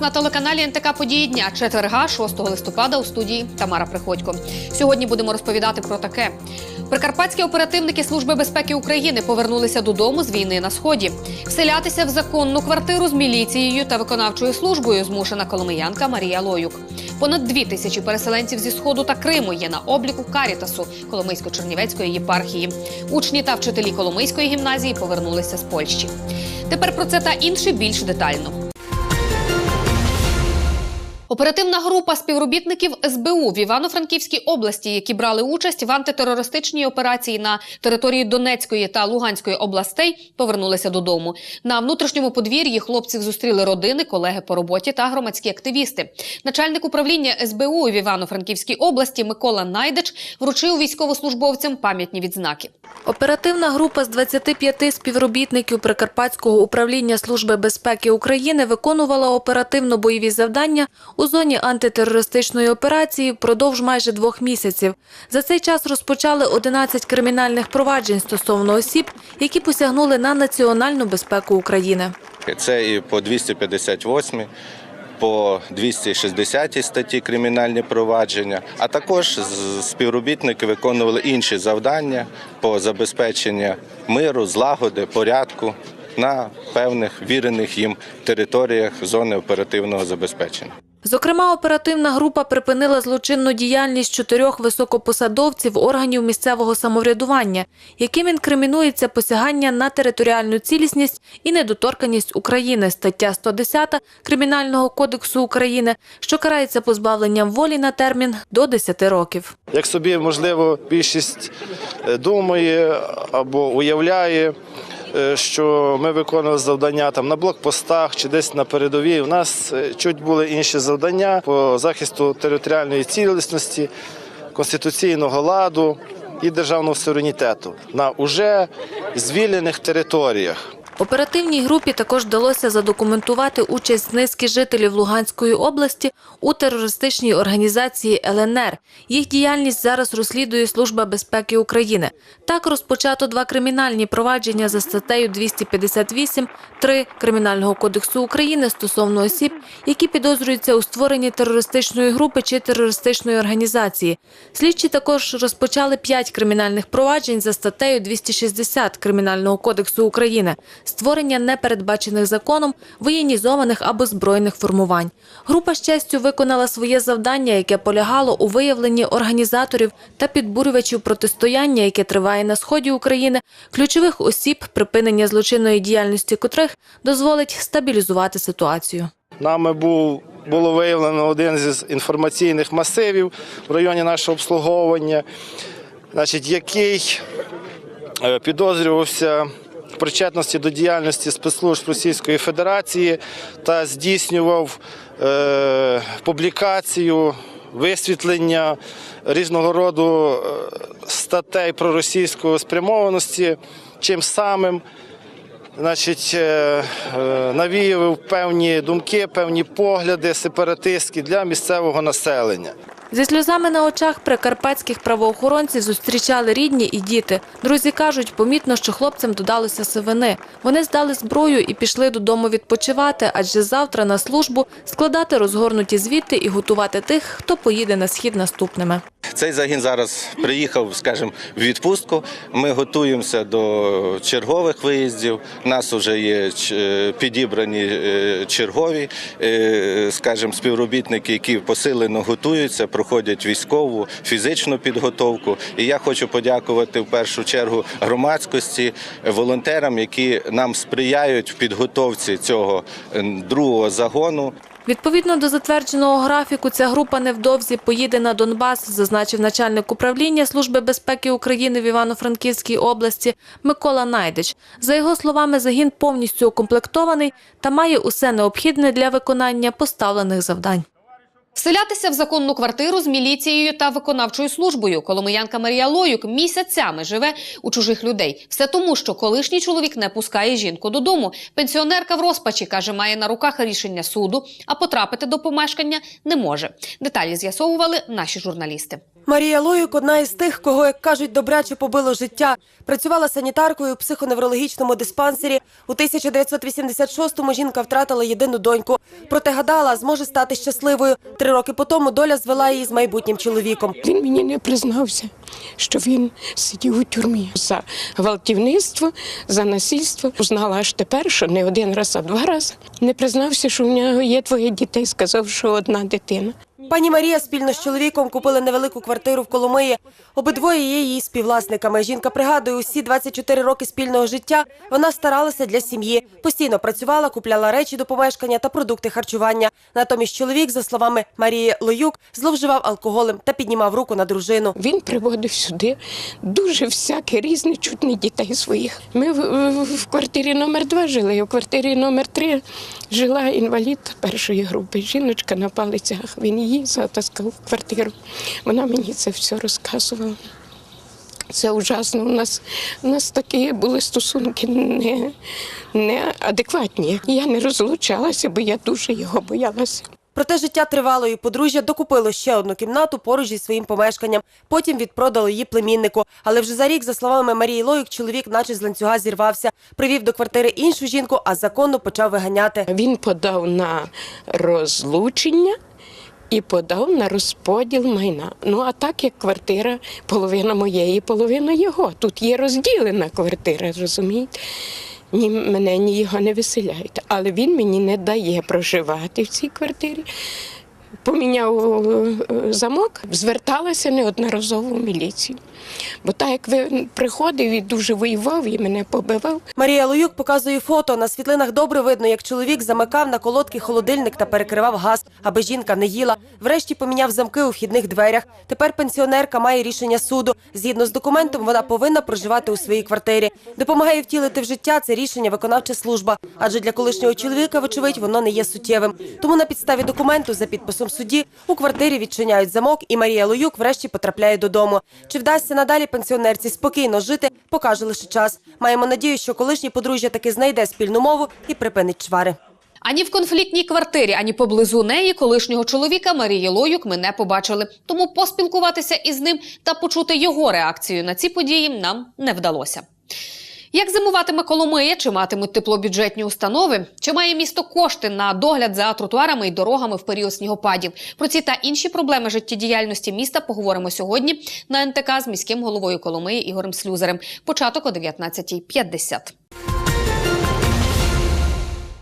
На телеканалі НТК Події дня четверга, 6 листопада у студії Тамара Приходько. Сьогодні будемо розповідати про таке. Прикарпатські оперативники Служби безпеки України повернулися додому з війни на сході. Вселятися в законну квартиру з міліцією та виконавчою службою змушена коломиянка Марія Лоюк. Понад дві тисячі переселенців зі сходу та Криму є на обліку Карітасу Коломийсько-Чернівецької єпархії. Учні та вчителі Коломийської гімназії повернулися з Польщі. Тепер про це та інше більш детально. Оперативна група співробітників СБУ в Івано-Франківській області, які брали участь в антитерористичній операції на території Донецької та Луганської областей, повернулися додому. На внутрішньому подвір'ї хлопців зустріли родини, колеги по роботі та громадські активісти. Начальник управління СБУ в Івано-Франківській області Микола Найдич вручив військовослужбовцям пам'ятні відзнаки. Оперативна група з 25 співробітників Прикарпатського управління Служби безпеки України виконувала оперативно-бойові завдання у зоні антитерористичної операції впродовж майже двох місяців. За цей час розпочали 11 кримінальних проваджень стосовно осіб, які посягнули на національну безпеку України. Це і по 258, по 260 статті кримінальні провадження, а також співробітники виконували інші завдання по забезпеченню миру, злагоди, порядку на певних вірених їм територіях зони оперативного забезпечення. Зокрема, оперативна група припинила злочинну діяльність чотирьох високопосадовців органів місцевого самоврядування, яким інкримінується посягання на територіальну цілісність і недоторканність України, стаття 110 Кримінального кодексу України, що карається позбавленням волі на термін до 10 років. Як собі, можливо, більшість е, думає або уявляє, що ми виконували завдання там на блокпостах чи десь на передовій. У нас е, чуть були інші завдання по захисту територіальної цілісності, конституційного ладу і державного суверенітету на уже звільнених територіях. Оперативній групі також вдалося задокументувати участь низки жителів Луганської області у терористичній організації ЛНР. Їх діяльність зараз розслідує Служба безпеки України. Так розпочато два кримінальні провадження за статтею 258 3 Кримінального кодексу України стосовно осіб, які підозрюються у створенні терористичної групи чи терористичної організації. Слідчі також розпочали п'ять кримінальних проваджень за статтею 260 Кримінального кодексу України створення непередбачених законом воєнізованих або збройних формувань. Група з виконала своє завдання, яке полягало у виявленні організаторів та підбурювачів протистояння, яке триває на сході України, ключових осіб, припинення злочинної діяльності котрих дозволить стабілізувати ситуацію. Нами був було виявлено один з інформаційних масивів в районі нашого обслуговування, значить, який е, підозрювався причетності до діяльності спецслужб Російської Федерації та здійснював е, публікацію, висвітлення різного роду е, статей проросійської спрямованості, чим самим значить, е, навіяв певні думки, певні погляди сепаратистські для місцевого населення. Зі сльозами на очах прикарпатських правоохоронців зустрічали рідні і діти. Друзі кажуть, помітно, що хлопцям додалося сивини. Вони здали зброю і пішли додому відпочивати, адже завтра на службу складати розгорнуті звіти і готувати тих, хто поїде на схід наступними. Цей загін зараз приїхав, скажімо, в відпустку. Ми готуємося до чергових виїздів. У нас вже є підібрані е, чергові, е, скажімо, співробітники, які посилено готуються, проходять військову, фізичну підготовку. І я хочу подякувати в першу чергу громадськості, волонтерам, які нам сприяють в підготовці цього другого загону. Відповідно до затвердженого графіку, ця група невдовзі поїде на Донбас, зазначив начальник управління Служби безпеки України в Івано-Франківській області Микола Найдич. За його словами, загін повністю укомплектований та має усе необхідне для виконання поставлених завдань. Вселятися в законну квартиру з міліцією та виконавчою службою. Коломиянка Марія Лоюк місяцями живе у чужих людей. Все тому, що колишній чоловік не пускає жінку додому. Пенсіонерка в розпачі каже, має на руках рішення суду, а потрапити до помешкання не може. Деталі з'ясовували наші журналісти. Марія Лоюк одна із тих, кого, як кажуть, добряче побило життя. Працювала санітаркою у психоневрологічному диспансері. У 1986-му жінка втратила єдину доньку. Проте гадала, зможе стати щасливою. Три роки по тому доля звела її з майбутнім чоловіком. Він мені не признався, що він сидів у тюрмі за гвалтівництво, за насильство. Узнала аж тепер, що не один раз, а два рази. Не признався, що в нього є двоє дітей. Сказав, що одна дитина. Пані Марія спільно з чоловіком купили невелику квартиру в Коломиї. Обидвоє є її співвласниками. Жінка пригадує, усі 24 роки спільного життя вона старалася для сім'ї. Постійно працювала, купляла речі до помешкання та продукти харчування. Натомість чоловік, за словами Марії Лоюк, зловживав алкоголем та піднімав руку на дружину. Він приводив сюди дуже всяке різне, чуть не дітей своїх. Ми в, квартирі номер два жили, в квартирі номер три жила інвалід першої групи. Жіночка на палицях. Він її затаскав в квартиру. Вона мені це все розказувала. Це ужасно. У нас, у нас такі були стосунки не, неадекватні. Я не розлучалася, бо я дуже його боялася. Проте життя тривало і подружжя докупило ще одну кімнату поруч зі своїм помешканням. Потім відпродало її племіннику. Але вже за рік, за словами Марії Лоюк, чоловік, наче з ланцюга, зірвався, привів до квартири іншу жінку, а законно почав виганяти. Він подав на розлучення і подав на розподіл майна. Ну а так як квартира, половина моєї, половина його. Тут є розділена квартира, розумієте? Ні мене, ні його не виселяють. Але він мені не дає проживати в цій квартирі. Поміняв е, е, замок, зверталася неодноразово в міліцію. Бо так як він приходив і дуже воював і мене побивав, Марія Лоюк показує фото. На світлинах добре видно, як чоловік замикав на колодки холодильник та перекривав газ, аби жінка не їла. Врешті поміняв замки у вхідних дверях. Тепер пенсіонерка має рішення суду. Згідно з документом, вона повинна проживати у своїй квартирі. Допомагає втілити в життя це рішення виконавча служба. Адже для колишнього чоловіка, вочевидь, воно не є суттєвим. Тому на підставі документу за підписом судді у квартирі відчиняють замок, і Марія Лоюк врешті потрапляє додому. Чи вдасться надалі пенсіонерці спокійно жити, покаже лише час. Маємо надію, що колишнє подружжя таки знайде спільну мову і припинить чвари. Ані в конфліктній квартирі, ані поблизу неї колишнього чоловіка Марії Лоюк ми не побачили. Тому поспілкуватися із ним та почути його реакцію на ці події нам не вдалося. Як зимуватиме Коломия, чи матимуть теплобюджетні установи, чи має місто кошти на догляд за тротуарами і дорогами в період снігопадів? Про ці та інші проблеми життєдіяльності міста поговоримо сьогодні на НТК з міським головою Коломиї Ігорем Слюзерем. Початок о 19.50.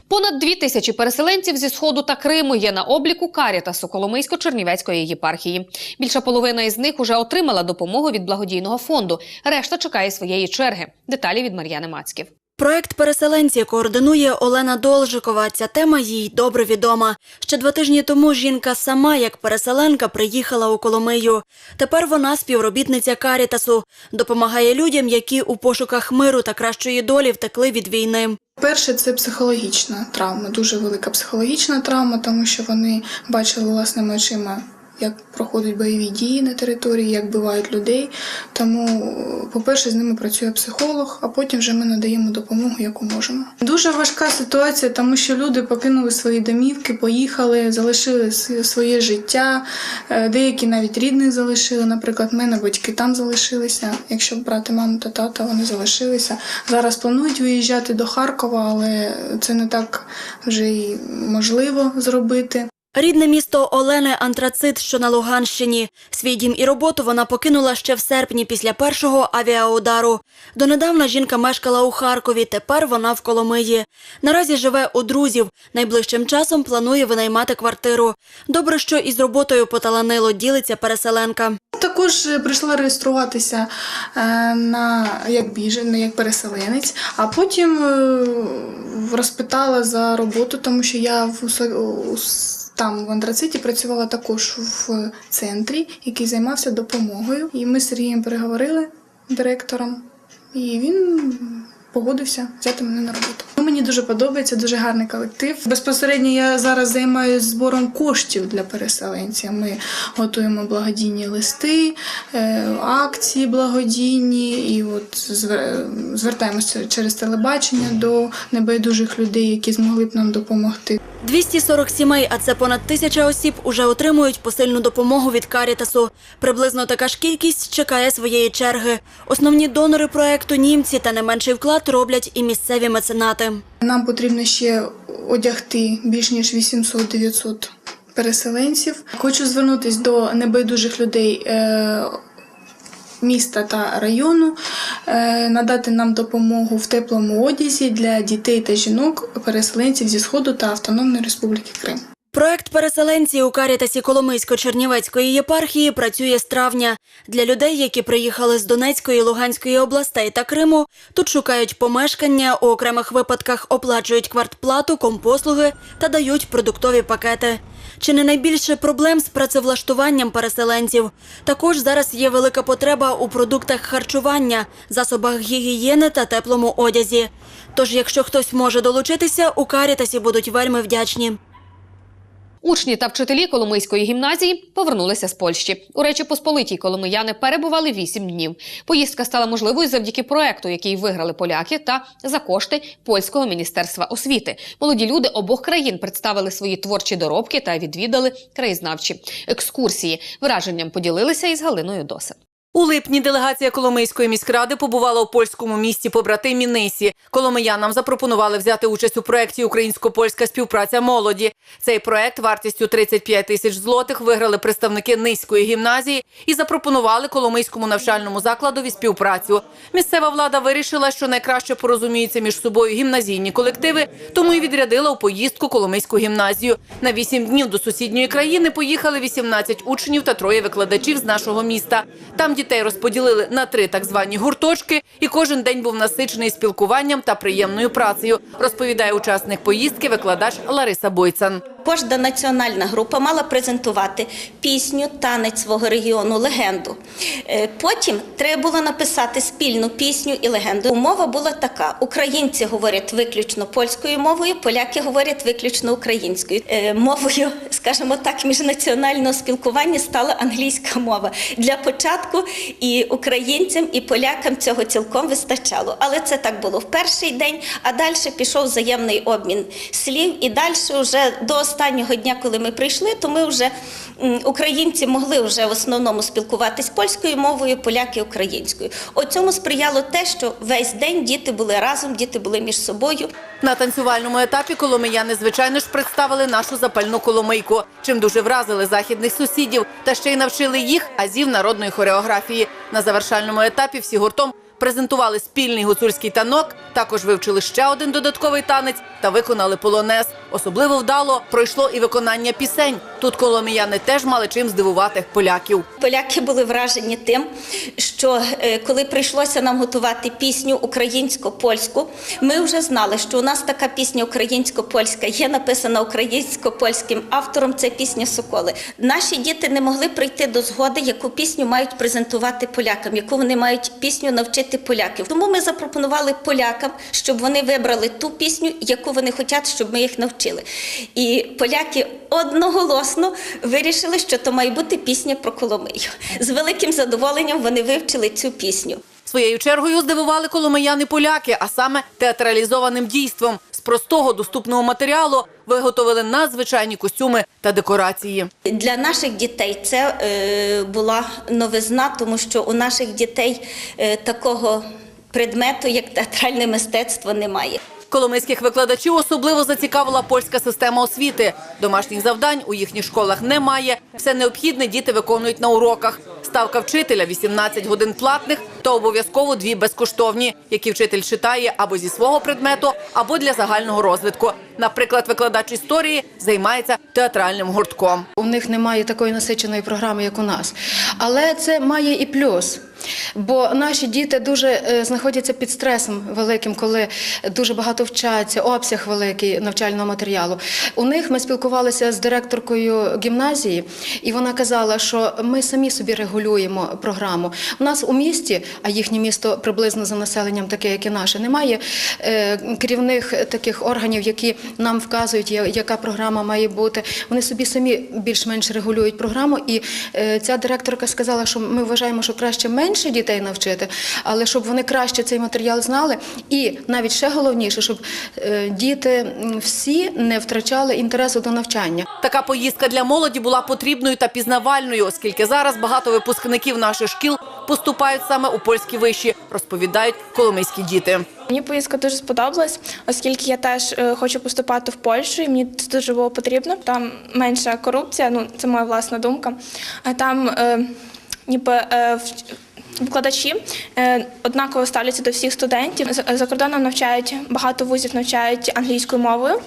Понад дві тисячі переселенців зі сходу та Криму є на обліку Карітасу Коломийсько-Чернівецької єпархії. Більша половина із них уже отримала допомогу від благодійного фонду. Решта чекає своєї черги. Деталі від Мар'яни Мацьків. Проект переселенці координує Олена Должикова. Ця тема їй добре відома. Ще два тижні тому жінка сама, як переселенка, приїхала у Коломию. Тепер вона співробітниця Карітасу, допомагає людям, які у пошуках миру та кращої долі втекли від війни. Перше, це психологічна травма, дуже велика психологічна травма, тому що вони бачили власними очима, як проходять бойові дії на території, як бивають людей. Тому, по-перше, з ними працює психолог, а потім вже ми надаємо допомогу, яку можемо. Дуже важка ситуація, тому що люди покинули свої домівки, поїхали, залишили своє життя. Е, Деякі навіть рідних залишили. Наприклад, мене батьки там залишилися. Якщо брати маму та тата, вони залишилися. Зараз планують виїжджати до Харкова, але це не так вже й можливо зробити. Рідне місто Олени Антрацит, що на Луганщині. Свій дім і роботу вона покинула ще в серпні після першого авіаудару. Донедавна жінка мешкала у Харкові, тепер вона в Коломиї. Наразі живе у друзів. Найближчим часом планує винаймати квартиру. Добре, що із роботою поталанило, ділиться переселенка. Також е, прийшла реєструватися е, на як біжен, як переселенець, а потім е, розпитала за роботу, тому що я в там в Андрациті працювала також в центрі, який займався допомогою. І ми з Сергієм переговорили директором, і він погодився взяти мене на роботу. Ну, Мені дуже подобається, дуже гарний колектив. Безпосередньо я зараз займаюся збором коштів для переселенців. Ми готуємо благодійні листи, е, акції благодійні, і от звер- звертаємося через телебачення до небайдужих людей, які змогли б нам допомогти. 240 сімей, а це понад тисяча осіб, уже отримують посильну допомогу від Карітасу. Приблизно така ж кількість чекає своєї черги. Основні донори проекту німці та не менший вклад роблять і місцеві меценати. Нам потрібно ще одягти більш ніж 800-900 переселенців. Хочу звернутися до небайдужих людей. Міста та району е, надати нам допомогу в теплому одязі для дітей та жінок, переселенців зі сходу та Автономної Республіки Крим. Проект переселенці у Карітасі Коломийсько-Чернівецької єпархії працює з травня. Для людей, які приїхали з Донецької, Луганської областей та Криму, тут шукають помешкання, у окремих випадках оплачують квартплату, компослуги та дають продуктові пакети. Чи не найбільше проблем з працевлаштуванням переселенців? Також зараз є велика потреба у продуктах харчування, засобах гігієни та теплому одязі. Тож, якщо хтось може долучитися, у Карітасі будуть вельми вдячні. Учні та вчителі Коломийської гімназії повернулися з Польщі. У Речі Посполитій коломияни перебували вісім днів. Поїздка стала можливою завдяки проекту, який виграли поляки, та за кошти польського міністерства освіти. Молоді люди обох країн представили свої творчі доробки та відвідали краєзнавчі екскурсії. Враженням поділилися із Галиною Досин. У липні делегація Коломийської міськради побувала у польському місті побратимі Нисі. Коломиянам запропонували взяти участь у проєкті Українсько-польська співпраця молоді. Цей проєкт вартістю 35 тисяч злотих виграли представники Низької гімназії і запропонували Коломийському навчальному закладові співпрацю. Місцева влада вирішила, що найкраще порозуміються між собою гімназійні колективи, тому і відрядила у поїздку Коломийську гімназію. На вісім днів до сусідньої країни поїхали 18 учнів та троє викладачів з нашого міста. Там дітей розподілили на три так звані гурточки, і кожен день був насичений спілкуванням та приємною працею, розповідає учасник поїздки, викладач Лариса Бойцан. Кожна національна група мала презентувати пісню, танець свого регіону, легенду. Е, Потім треба було написати спільну пісню і легенду. Умова була така: українці говорять виключно польською мовою, поляки говорять виключно українською. Е, Мовою, скажімо так, міжнаціонального спілкування стала англійська мова. Для початку і українцям, і полякам цього цілком вистачало. Але це так було в перший день, а далі пішов взаємний обмін слів. І далі вже до останнього дня, коли ми прийшли, то ми вже українці могли вже в основному спілкуватись польською мовою, поляки українською. О цьому сприяло те, що весь день діти були разом, діти були між собою. На танцювальному етапі коломияни, звичайно ж, представили нашу запальну коломийку, чим дуже вразили західних сусідів та ще й навчили їх азів народної хореографії. На завершальному етапі всі гуртом презентували спільний гуцульський танок, також вивчили ще один додатковий танець та виконали полонез. Особливо вдало пройшло і виконання пісень. Тут коломияни теж мали чим здивувати поляків. Поляки були вражені тим, що е, коли прийшлося нам готувати пісню українсько-польську, ми вже знали, що у нас така пісня українсько-польська є написана українсько-польським автором. Це пісня Соколи. Наші діти не могли прийти до згоди, яку пісню мають презентувати полякам, яку вони мають пісню навчити поляків. Тому ми запропонували полякам, щоб вони вибрали ту пісню, яку вони хочуть, щоб ми їх навчили. І поляки одноголосно вирішили, що то має бути пісня про Коломию. З великим задоволенням вони вивчили цю пісню. Своєю чергою здивували коломияни поляки, а саме театралізованим дійством. Простого доступного матеріалу виготовили надзвичайні костюми та декорації. Для наших дітей це е, була новизна, тому що у наших дітей е, такого предмету, як театральне мистецтво, немає. Коломийських викладачів особливо зацікавила польська система освіти. Домашніх завдань у їхніх школах немає. Все необхідне діти виконують на уроках. Ставка вчителя 18 годин платних та обов'язково дві безкоштовні, які вчитель читає або зі свого предмету, або для загального розвитку. Наприклад, викладач історії займається театральним гуртком. У них немає такої насиченої програми, як у нас. Але це має і плюс. Бо наші діти дуже е, знаходяться під стресом великим, коли дуже багато вчаться, обсяг великий навчального матеріалу. У них ми спілкувалися з директоркою гімназії, і вона казала, що ми самі собі регулюємо програму. У нас у місті, а їхнє місто приблизно за населенням таке, як і наше, немає е, керівних таких органів, які нам вказують, яка програма має бути. Вони собі самі більш-менш регулюють програму. І е, ця директорка сказала, що ми вважаємо, що краще менше менше дітей навчити, але щоб вони краще цей матеріал знали. І навіть ще головніше, щоб е, діти всі не втрачали інтересу до навчання. Така поїздка для молоді була потрібною та пізнавальною, оскільки зараз багато випускників наших шкіл поступають саме у польські виші, розповідають коломийські діти. Мені поїздка дуже сподобалась, оскільки я теж е, хочу поступати в Польщу, і мені це дуже було потрібно. Там менша корупція, ну це моя власна думка. А там е, ніби е, в- викладачі е, однаково ставляться до всіх студентів. За, за кордоном навчають багато вузів навчають англійською мовою.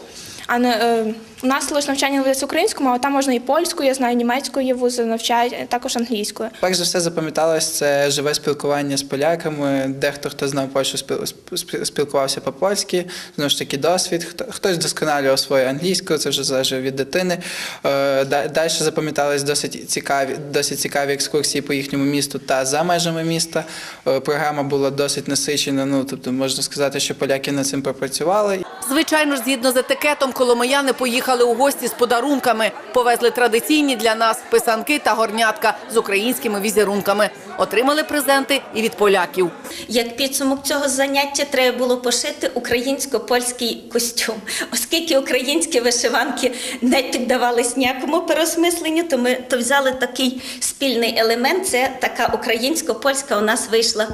А не е, у нас лише навчання ведеться українською мовою, там можна і польською, я знаю, німецькою є вузи навчають е, також англійською. Перш за все запам'яталось це живе спілкування з поляками. Дехто хто знав Польщу, спіл- спіл- спілкувався по-польськи. Знову ж таки, досвід. Хто- Хтось досконалював свою англійську, це вже залежить від дитини. Е, Далі запам'ятались досить цікаві, досить цікаві екскурсії по їхньому місту та за межами міста. Е, Програма була досить насичена. Ну тобто можна сказати, що поляки над цим пропрацювали. Звичайно ж, згідно з етикетом, коломияни поїхали у гості з подарунками. Повезли традиційні для нас писанки та горнятка з українськими візерунками. Отримали презенти і від поляків. Як підсумок цього заняття треба було пошити українсько-польський костюм. Оскільки українські вишиванки не піддавались ніякому переосмисленню, то ми то взяли такий спільний елемент. Це така українсько-польська у нас вийшла.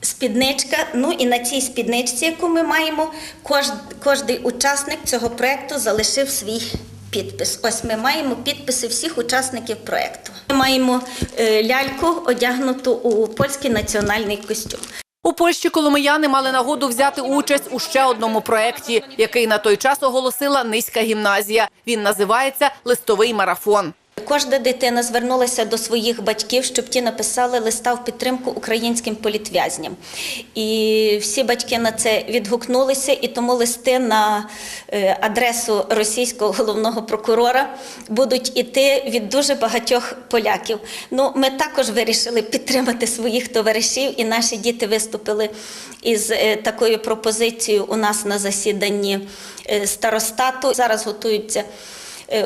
Спідничка, ну і на цій спідничці, яку ми маємо, кожний учасник цього проєкту залишив свій підпис. Ось ми маємо підписи всіх учасників проєкту. Ми маємо е, ляльку, одягнуту у польський національний костюм. У Польщі коломияни мали нагоду взяти участь у ще одному проєкті, який на той час оголосила низька гімназія. Він називається Листовий марафон. Кожна дитина звернулася до своїх батьків, щоб ті написали листа в підтримку українським політв'язням. І всі батьки на це відгукнулися, і тому листи на е, адресу російського головного прокурора будуть іти від дуже багатьох поляків. Ну, ми також вирішили підтримати своїх товаришів, і наші діти виступили із е, такою пропозицією у нас на засіданні е, старостату. Зараз готуються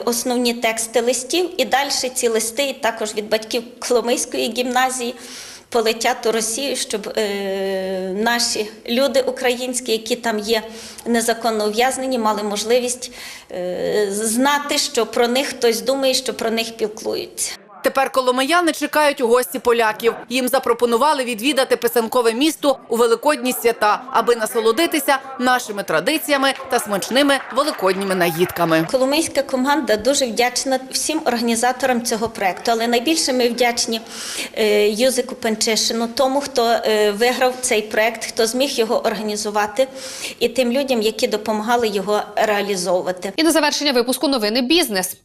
основні тексти листів, і далі ці листи, також від батьків Коломийської гімназії, полетять у Росію, щоб е, наші люди українські, які там є незаконно ув'язнені, мали можливість е, знати, що про них хтось думає, що про них піклуються. Тепер коломияни чекають у гості поляків. Їм запропонували відвідати писанкове місто у великодні свята, аби насолодитися нашими традиціями та смачними великодніми наїдками. Коломийська команда дуже вдячна всім організаторам цього проекту, але найбільше ми вдячні е, Юзику Пенчишину, тому хто е, виграв цей проект, хто зміг його організувати, і тим людям, які допомагали його реалізовувати. І на завершення випуску новини бізнес.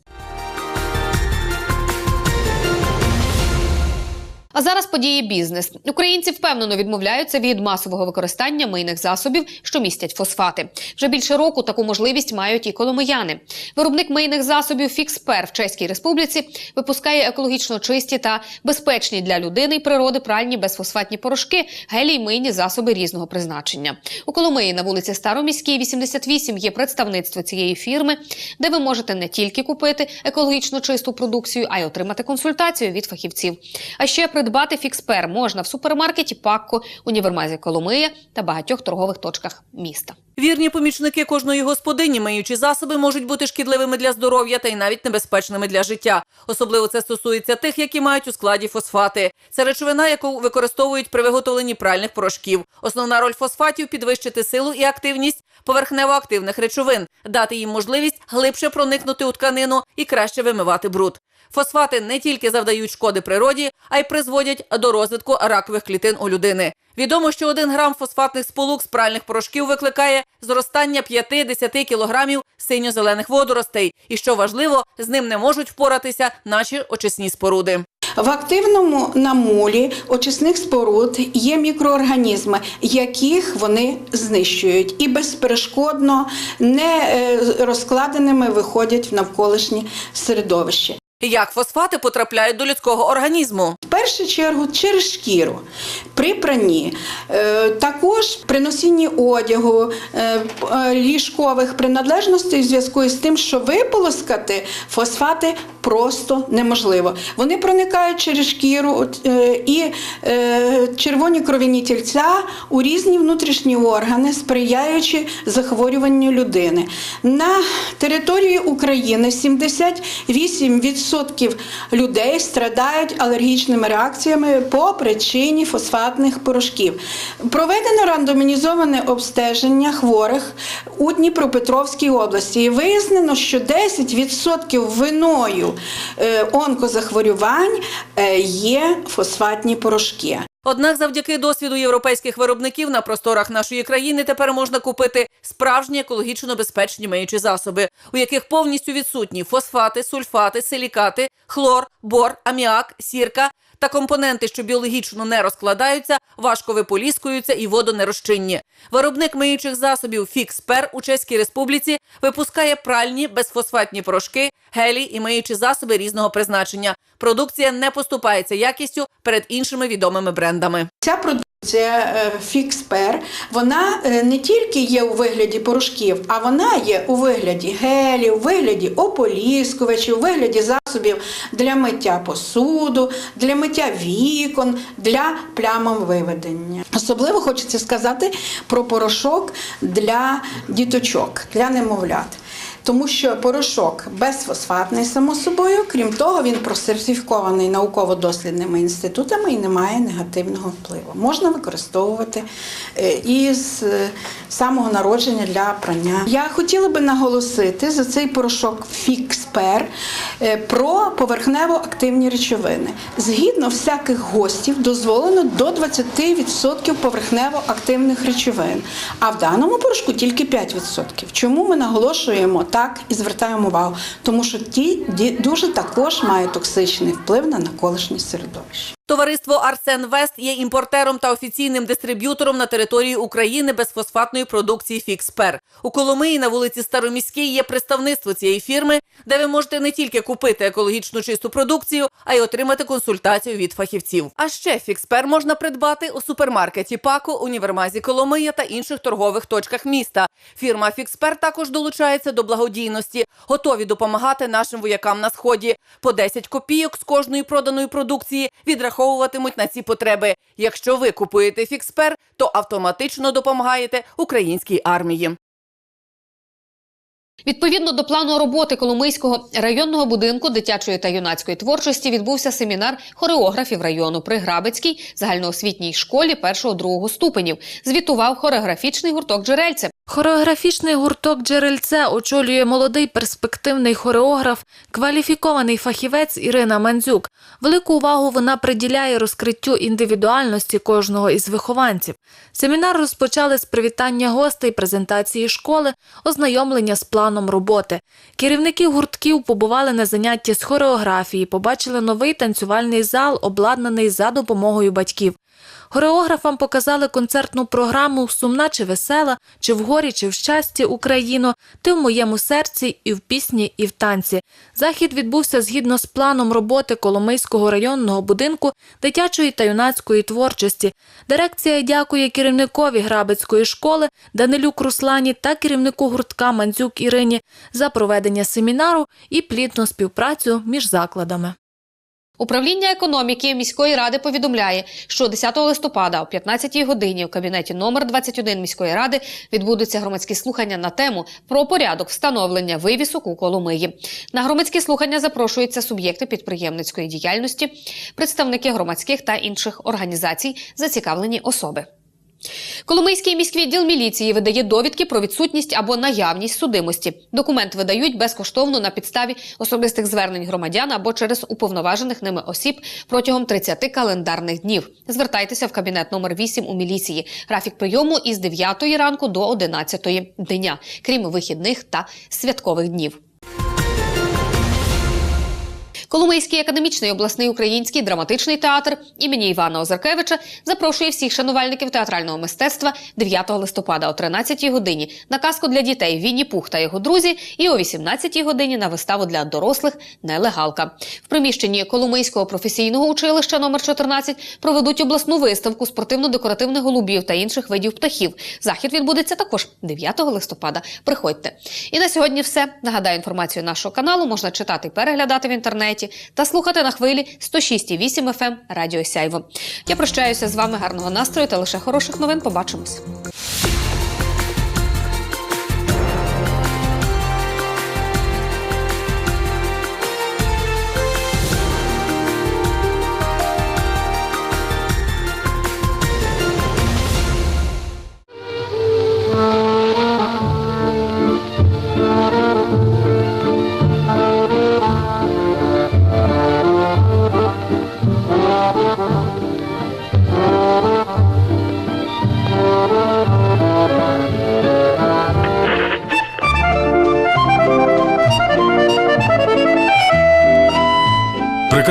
А зараз події бізнес. Українці впевнено відмовляються від масового використання мийних засобів, що містять фосфати. Вже більше року таку можливість мають і коломияни. Виробник мийних засобів Фікспер в Чеській Республіці випускає екологічно чисті та безпечні для людини і природи пральні безфосфатні порошки, гелі й мийні засоби різного призначення. У Коломиї на вулиці Староміській, 88 є представництво цієї фірми, де ви можете не тільки купити екологічно чисту продукцію, а й отримати консультацію від фахівців. А ще придбати фікспер можна в супермаркеті Пакко, універмазі Коломия та багатьох торгових точках міста. Вірні помічники кожної господині, миючі засоби можуть бути шкідливими для здоров'я та й навіть небезпечними для життя. Особливо це стосується тих, які мають у складі фосфати. Це речовина, яку використовують при виготовленні пральних порошків. Основна роль фосфатів підвищити силу і активність поверхнево-активних речовин, дати їм можливість глибше проникнути у тканину і краще вимивати бруд. Фосфати не тільки завдають шкоди природі, а й призводять до розвитку ракових клітин у людини. Відомо, що один грам фосфатних сполук з пральних порошків викликає зростання 5-10 кілограмів синьо-зелених водоростей. І що важливо, з ним не можуть впоратися наші очисні споруди. В активному намолі очисних споруд є мікроорганізми, яких вони знищують, і безперешкодно не е, розкладеними виходять в навколишнє середовище. Як фосфати потрапляють до людського організму? В першу чергу через шкіру при пранні, Е, також при носінні одягу, е, е, ліжкових приналежностей в зв'язку з тим, що виполоскати фосфати просто неможливо. Вони проникають через шкіру е, і е, червоні кров'яні тільця у різні внутрішні органи, сприяючи захворюванню людини. На території України 78% людей страдають алергічними реакціями по причині фосфатних порошків. Проведено рандомізоване обстеження хворих у Дніпропетровській області. І вияснено, що 10% виною онкозахворювань е, є фосфатні порошки. Однак, завдяки досвіду європейських виробників на просторах нашої країни тепер можна купити справжні екологічно безпечні миючі засоби, у яких повністю відсутні фосфати, сульфати, силікати, хлор, бор, аміак, сірка та компоненти, що біологічно не розкладаються, важко виполіскуються і водонерозчинні. Виробник миючих засобів Фікспер у Чеській Республіці випускає пральні безфосфатні порошки, гелі і миючі засоби різного призначення. Продукція не поступається якістю перед іншими відомими брендами. Ця продукція е, Фікспер, вона е, не тільки є у вигляді порошків, а вона є у вигляді гелів, у вигляді ополіскувачів, у вигляді засобів для миття посуду, для миття вікон, для плямовиведення. Особливо хочеться сказати про порошок для діточок, для немовлят. Тому що порошок безфосфатний, само собою, крім того, він просертифікований науково-дослідними інститутами і не має негативного впливу. Можна використовувати е, із е, самого народження для прання. Я хотіла би наголосити за цей порошок Фікспер е, про поверхнево-активні речовини. Згідно всяких гостів, дозволено до 20% поверхнево-активних речовин, а в даному порошку тільки 5%. Чому ми наголошуємо так і звертаємо увагу? Тому що ті дуже також мають токсичний вплив на навколишнє середовище. Товариство Арсен Вест є імпортером та офіційним дистриб'ютором на території України безфосфатної продукції Фікспер. У Коломиї на вулиці Староміській є представництво цієї фірми, де ви можете не тільки купити екологічно чисту продукцію, а й отримати консультацію від фахівців. А ще Фікспер можна придбати у супермаркеті Пако, універмазі Коломия та інших торгових точках міста. Фірма Фікспер також долучається до благодійності, готові допомагати нашим воякам на сході. По 10 копійок з кожної проданої продукції відраховуватимуть на ці потреби. Якщо ви купуєте Фікспер, то автоматично допомагаєте українській армії. Відповідно до плану роботи Коломийського районного будинку дитячої та юнацької творчості відбувся семінар хореографів району при Грабицькій загальноосвітній школі першого-другого ступенів. Звітував хореографічний гурток Джерельце. Хореографічний гурток Джерельце очолює молодий перспективний хореограф, кваліфікований фахівець Ірина Мандзюк. Велику увагу вона приділяє розкриттю індивідуальності кожного із вихованців. Семінар розпочали з привітання гостей, презентації школи, ознайомлення з планом роботи. Керівники гуртків побували на занятті з хореографії, побачили новий танцювальний зал, обладнаний за допомогою батьків. Хореографам показали концертну програму Сумна чи весела, чи в горі, чи в щасті Україно, ти в моєму серці і в пісні, і в танці. Захід відбувся згідно з планом роботи Коломийського районного будинку дитячої та юнацької творчості. Дирекція дякує керівникові Грабицької школи Данилюк Руслані та керівнику гуртка Мандзюк Ірині за проведення семінару і плідну співпрацю між закладами. Управління економіки міської ради повідомляє, що 10 листопада о 15 годині у кабінеті номер 21 міської ради відбудуться громадські слухання на тему про порядок встановлення вивісок у Коломиї. На громадські слухання запрошуються суб'єкти підприємницької діяльності, представники громадських та інших організацій, зацікавлені особи. Коломийський міськвідділ міліції видає довідки про відсутність або наявність судимості. Документ видають безкоштовно на підставі особистих звернень громадян або через уповноважених ними осіб протягом 30 календарних днів. Звертайтеся в кабінет номер 8 у міліції. Графік прийому із 9 ранку до 11 дня, крім вихідних та святкових днів. Коломийський академічний обласний український драматичний театр імені Івана Озаркевича запрошує всіх шанувальників театрального мистецтва 9 листопада о 13 годині на казку для дітей Вінні Пух та його друзі і о 18 годині на виставу для дорослих Нелегалка. В приміщенні Коломийського професійного училища номер 14 проведуть обласну виставку спортивно-декоративних голубів та інших видів птахів. Захід відбудеться також 9 листопада. Приходьте. І на сьогодні все. Нагадаю, інформацію нашого каналу можна читати і переглядати в інтернеті та слухати на хвилі 106,8 FM Радіо Сяйво. Я прощаюся з вами. Гарного настрою та лише хороших новин. Побачимось.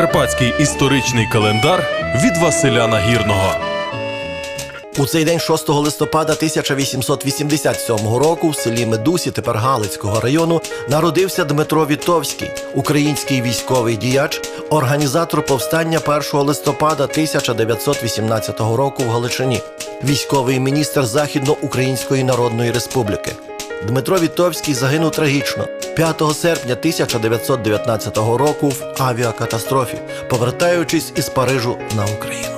Прикарпатський історичний календар від Василя Нагірного. У цей день 6 листопада 1887 року в селі Медусі, тепер Галицького району, народився Дмитро Вітовський, український військовий діяч, організатор повстання 1 листопада 1918 року в Галичині, військовий міністр Західноукраїнської Народної Республіки. Дмитро Вітовський загинув трагічно 5 серпня 1919 року в авіакатастрофі, повертаючись із Парижу на Україну.